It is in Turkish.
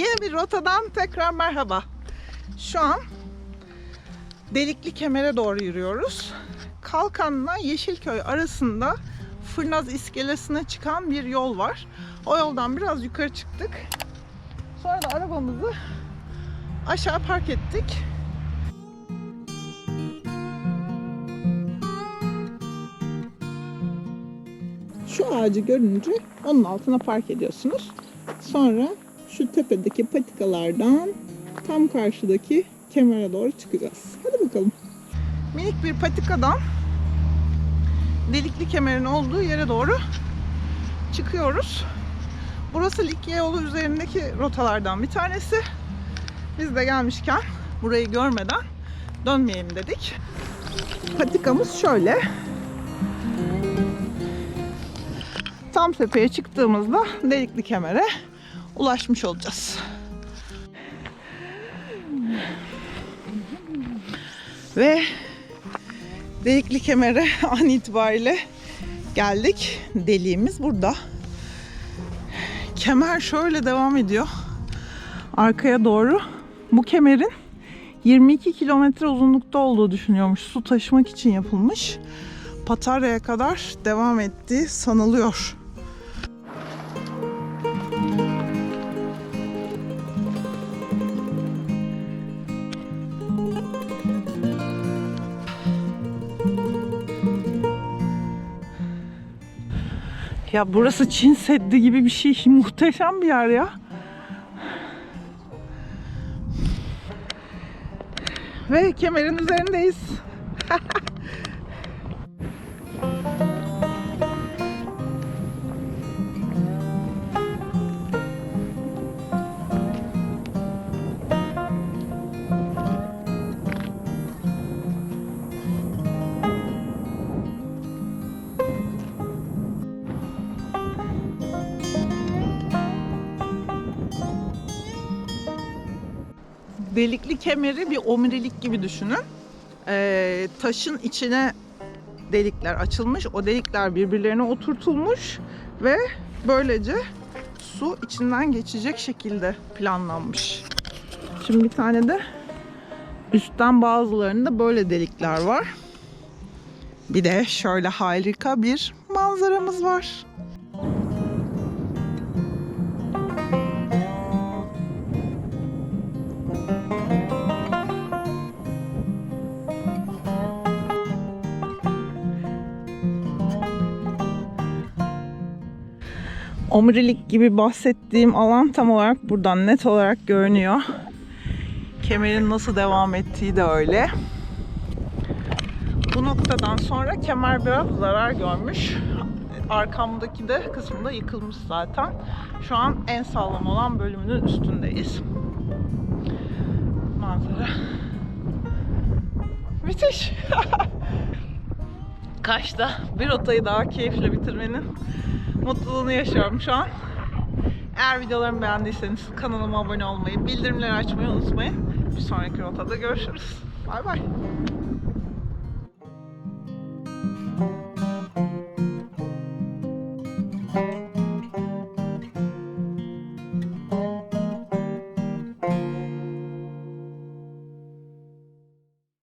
Yeni bir rotadan tekrar merhaba. Şu an Delikli Kemer'e doğru yürüyoruz. Kalkan'la Yeşilköy arasında Fırnaz iskelesine çıkan bir yol var. O yoldan biraz yukarı çıktık. Sonra da arabamızı aşağı park ettik. Şu ağacı görünce onun altına park ediyorsunuz. Sonra şu tepedeki patikalardan tam karşıdaki kemere doğru çıkacağız. Hadi bakalım. Minik bir patikadan delikli kemerin olduğu yere doğru çıkıyoruz. Burası Likya yolu üzerindeki rotalardan bir tanesi. Biz de gelmişken burayı görmeden dönmeyelim dedik. Patikamız şöyle. Tam tepeye çıktığımızda delikli kemere ulaşmış olacağız. Ve delikli kemere an itibariyle geldik. Deliğimiz burada. Kemer şöyle devam ediyor. Arkaya doğru. Bu kemerin 22 kilometre uzunlukta olduğu düşünüyormuş. Su taşımak için yapılmış. Patarya'ya kadar devam ettiği sanılıyor. Ya burası Çin Seddi gibi bir şey. Muhteşem bir yer ya. Ve kemerin üzerindeyiz. delikli kemeri bir omurilik gibi düşünün. Ee, taşın içine delikler açılmış. O delikler birbirlerine oturtulmuş ve böylece su içinden geçecek şekilde planlanmış. Şimdi bir tane de üstten bazılarında böyle delikler var. Bir de şöyle harika bir manzaramız var. Omurilik gibi bahsettiğim alan tam olarak buradan net olarak görünüyor. Kemerin nasıl devam ettiği de öyle. Bu noktadan sonra kemer biraz zarar görmüş. Arkamdaki de kısmında yıkılmış zaten. Şu an en sağlam olan bölümünün üstündeyiz. Manzara. Müthiş. Kaş'ta bir rotayı daha keyifle bitirmenin mutluluğunu yaşıyorum şu an. Eğer videolarımı beğendiyseniz kanalıma abone olmayı, bildirimleri açmayı unutmayın. Bir sonraki rotada görüşürüz. Bay bay.